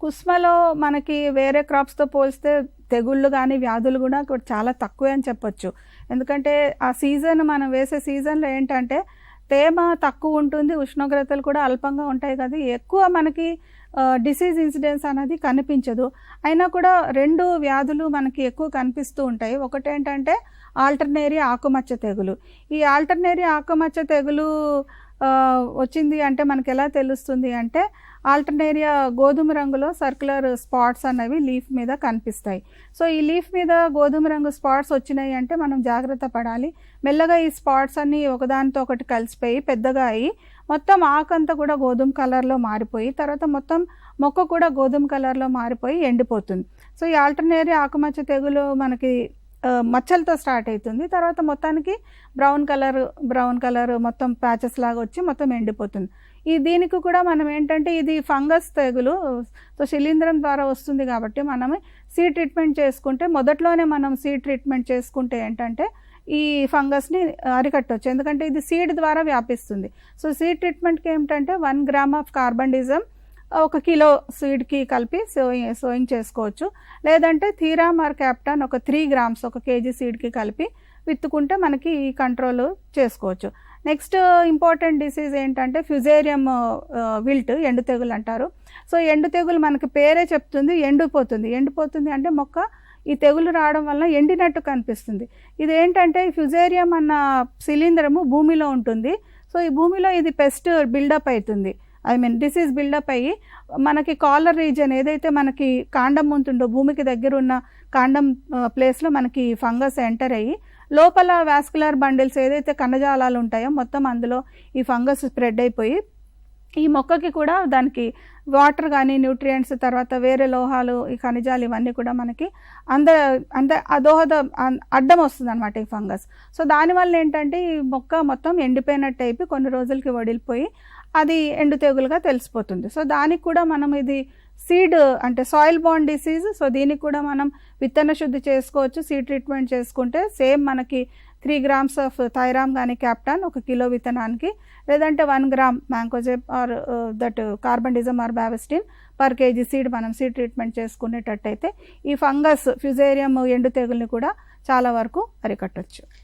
కుస్మలో మనకి వేరే క్రాప్స్తో పోలిస్తే తెగుళ్ళు కానీ వ్యాధులు కూడా చాలా తక్కువే అని చెప్పొచ్చు. ఎందుకంటే ఆ సీజన్ మనం వేసే సీజన్లో ఏంటంటే తేమ తక్కువ ఉంటుంది ఉష్ణోగ్రతలు కూడా అల్పంగా ఉంటాయి కదా ఎక్కువ మనకి డిసీజ్ ఇన్సిడెన్స్ అనేది కనిపించదు. అయినా కూడా రెండు వ్యాధులు మనకి ఎక్కువ కనిపిస్తూ ఉంటాయి. ఒకటేంటంటే ఆల్టర్నేరియా ఆకుమచ్చ తెగులు. ఈ ఆల్టర్నేరియా ఆకుమచ్చ తెగులు వచ్చింది అంటే మనకు ఎలా తెలుస్తుంది అంటే ఆల్టర్నేరియా గోధుమ రంగులో సర్క్యులర్ స్పాట్స్ అనేవి లీఫ్ మీద కనిపిస్తాయి. సో ఈ లీఫ్ మీద గోధుమ రంగు స్పాట్స్ వచ్చినాయి అంటే మనం జాగ్రత్త పడాలి. మెల్లగా ఈ స్పాట్స్ అన్నీ ఒకదానితో ఒకటి కలిసిపోయి పెద్దగా అయ్యి మొత్తం ఆకంతా కూడా గోధుమ కలర్లో మారిపోయి తర్వాత మొత్తం మొక్క కూడా గోధుమ కలర్లో మారిపోయి ఎండిపోతుంది. సో ఈ ఆల్టర్నేరియా ఆకుమచ్చ తెగులు మనకి మచ్చలతో స్టార్ట్ అవుతుంది తర్వాత మొత్తానికి బ్రౌన్ కలర్ బ్రౌన్ కలర్ మొత్తం ప్యాచెస్ లాగా వచ్చి మొత్తం ఎండిపోతుంది. ఈ దీనికి కూడా మనం ఏంటంటే ఇది ఫంగస్ తెగులు సో శిలీంధ్రం ద్వారా వస్తుంది కాబట్టి మనం సీ ట్రీట్మెంట్ చేసుకుంటే మొదట్లోనే మనం సీ ట్రీట్మెంట్ చేసుకుంటే ఏంటంటే ఈ ఫంగస్ని అరికట్టవచ్చు ఎందుకంటే ఇది సీడ్ ద్వారా వ్యాపిస్తుంది. సో సీడ్ ట్రీట్మెంట్కి ఏమిటంటే వన్ గ్రామ్ ఆఫ్ కార్బండిజం ఒక కిలో సీడ్కి కలిపి సోయింగ్ సోయింగ్ చేసుకోవచ్చు. లేదంటే థీరా ఆర్ క్యాప్టాన్ ఒక త్రీ గ్రామ్స్ ఒక కేజీ సీడ్కి కలిపి విత్తుకుంటే మనకి ఈ కంట్రోల్ చేసుకోవచ్చు. నెక్స్ట్ ఇంపార్టెంట్ డిసీజ్ ఏంటంటే ఫ్యుజేరియం విల్ట్ ఎండు తెగులు అంటారు. సో ఎండు తెగులు మనకి పేరే చెప్తుంది ఎండిపోతుంది. ఎండిపోతుంది అంటే మొక్క ఈ తెగులు రావడం వల్ల ఎండినట్టు కనిపిస్తుంది. ఇది ఏంటంటే ఫ్యుజేరియం అన్న శిలీంధ్రము భూమిలో ఉంటుంది. సో ఈ భూమిలో ఇది పెస్ట్ బిల్డప్ అవుతుంది. ఐ మీన్ డిసీజ్ బిల్డప్ అయ్యి మనకి కాలర్ రీజన్ ఏదైతే మనకి కాండం ముందుండో భూమికి దగ్గర ఉన్న కాండం ప్లేస్లో మనకి ఫంగస్ ఎంటర్ అయ్యి లోపల వాస్కులర్ బండిల్స్ ఏదైతే కణజాలాలు ఉంటాయో మొత్తం అందులో ఈ ఫంగస్ స్ప్రెడ్ అయిపోయి ఈ మొక్కకి కూడా దానికి వాటర్ కానీ న్యూట్రియంట్స్ తర్వాత వేరే లోహాలు ఈ ఖనిజాలు ఇవన్నీ కూడా మనకి అంద అంద అదోహద అన్- అడ్డం వస్తుంది అనమాట ఈ ఫంగస్. సో దానివల్ల ఏంటంటే ఈ మొక్క మొత్తం ఎండిపోయినట్టు అయిపోయి కొన్ని రోజులకి వడిలిపోయి అది ఎండు తెగులుగా తెలిసిపోతుంది. సో దానికి కూడా మనం ఇది సీడ్ అంటే సాయిల్ బాండ్ డిసీజ్ సో దీనికి కూడా మనం విత్తన శుద్ధి చేసుకోవచ్చు సీడ్ ట్రీట్మెంట్ చేసుకుంటే సేమ్ మనకి త్రీ గ్రామ్స్ ఆఫ్ థైరామ్ కానీ క్యాప్టాన్ ఒక కిలో విత్తనానికి లేదంటే one gram mancozeb or that carbendazim or bavistin per KG seed మనం సీడ్ ట్రీట్మెంట్ చేసుకునేటట్టయితే ఈ ఫంగస్ ఫ్యుజేరియం ఎండు తెగుల్ని కూడా చాలా వరకు అరికట్టచ్చు.